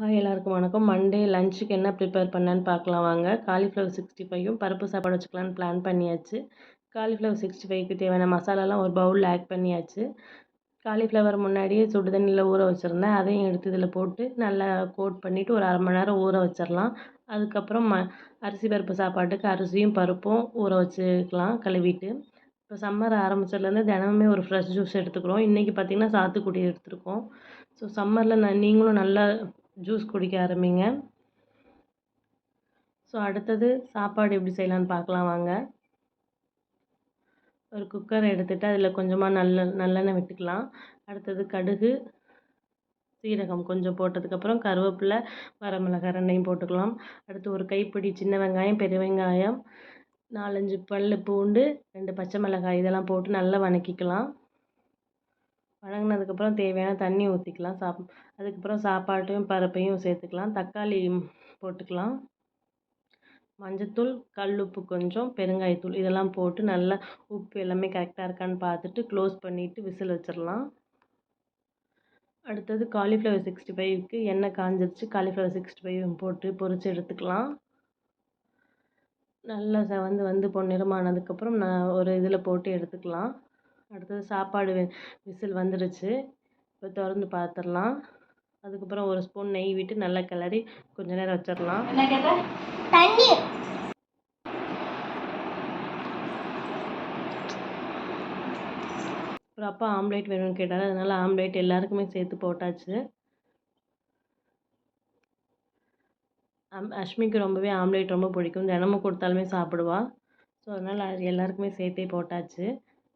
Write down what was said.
Hi எல்லாருக்கும் வணக்கம். Monday லஞ்சுக்கு என்ன ப்ரிப்பேர் பண்ணேன்னு பார்க்கலாம் வாங்க. காலிஃப்ளவர் சிக்ஸ்டி ஃபைவும் பருப்பு சாப்பாடு வச்சுக்கலான்னு பிளான் பண்ணியாச்சு. காலிஃப்ளவர் சிக்ஸ்டி ஃபைவ்க்கு தேவையான மசாலாலாம் ஒரு பவுலில் ஆட் பண்ணியாச்சு. காலிஃப்ளவர் முன்னாடியே சுடு தண்ணியில் ஊற வச்சுருந்தேன். அதையும் எடுத்து இதில் போட்டு நல்லா கோட் பண்ணிவிட்டு ஒரு அரை மணி நேரம் ஊற வச்சிடலாம் அதுக்கப்புறம் ம அரிசி பருப்பு சாப்பாட்டுக்கு அரிசியும் பருப்பும் ஊற வச்சுக்கலாம் கழுவிட்டு. இப்போ சம்மர் ஆரம்பிச்சதுலேருந்து தினமுமே ஒரு ஃப்ரெஷ் ஜூஸ் எடுத்துக்கிறோம். இன்றைக்கி பார்த்திங்கன்னா சாத்துக்குடி எடுத்துருக்கோம். ஸோ சம்மரில் நான் நீங்களும் நல்லா ஜூஸ் குடிக்க ஆரம்பிங்க. ஸோ அடுத்தது சாப்பாடு எப்படி செய்யலான்னு பார்க்கலாம் வாங்க. ஒரு குக்கர் எடுத்துகிட்டு அதில் கொஞ்சமாக நல்ல நல்லெண்ணெய் விட்டுக்கலாம். அடுத்தது கடுகு சீரகம் கொஞ்சம் போட்டதுக்கப்புறம் கருவேப்பிலை வரமிளகாய் ரெண்டையும் போட்டுக்கலாம். அடுத்து ஒரு கைப்பிடி சின்ன வெங்காயம் பெரிய வெங்காயம் நாலஞ்சு பல் பூண்டு ரெண்டு பச்சை மிளகாய் இதெல்லாம் போட்டு நல்லா வணக்கிக்கலாம். வதங்கினதுக்கப்புறம் தேவையான தண்ணி ஊற்றிக்கலாம் சாப் அதுக்கப்புறம் சாப்பாட்டையும் பருப்பையும் சேர்த்துக்கலாம். தக்காளி போட்டுக்கலாம். மஞ்சத்தூள் கல் உப்பு கொஞ்சம் பெருங்காயத்தூள் இதெல்லாம் போட்டு நல்லா உப்பு எல்லாமே கரெக்டாக இருக்கான்னு பார்த்துட்டு க்ளோஸ் பண்ணிவிட்டு விசில் வச்சிடலாம். அடுத்தது காலிஃப்ளவர் சிக்ஸ்டி ஃபைவ்க்கு எண்ணெய் காஞ்சிருச்சு. காலிஃப்ளவர் சிக்ஸ்டி ஃபைவ் போட்டு பொரித்து எடுத்துக்கலாம். நல்லா செவந்து வந்து பொன்னிறமானதுக்கப்புறம் நான் ஒரு இதில் போட்டு எடுத்துக்கலாம். அடுத்தது சாப்பாடு விசில் வந்துடுச்சு இப்போ திறந்து பார்த்துடலாம் அதுக்கப்புறம் ஒரு ஸ்பூன் நெய் விட்டு நல்லா கிளறி கொஞ்ச நேரம் வச்சிடலாம் தண்ணி அப்புறம் அப்பா ஆம்லேட் வேணும்னு கேட்டார். அதனால் ஆம்லேட் எல்லாருக்குமே சேர்த்து போட்டாச்சு. அஷ்மிக்கு ரொம்பவே ஆம்லேட் ரொம்ப பிடிக்கும். தினமும் கொடுத்தாலுமே சாப்பிடுவா. ஸோ அதனால் எல்லாருக்குமே சேர்த்தே போட்டாச்சு.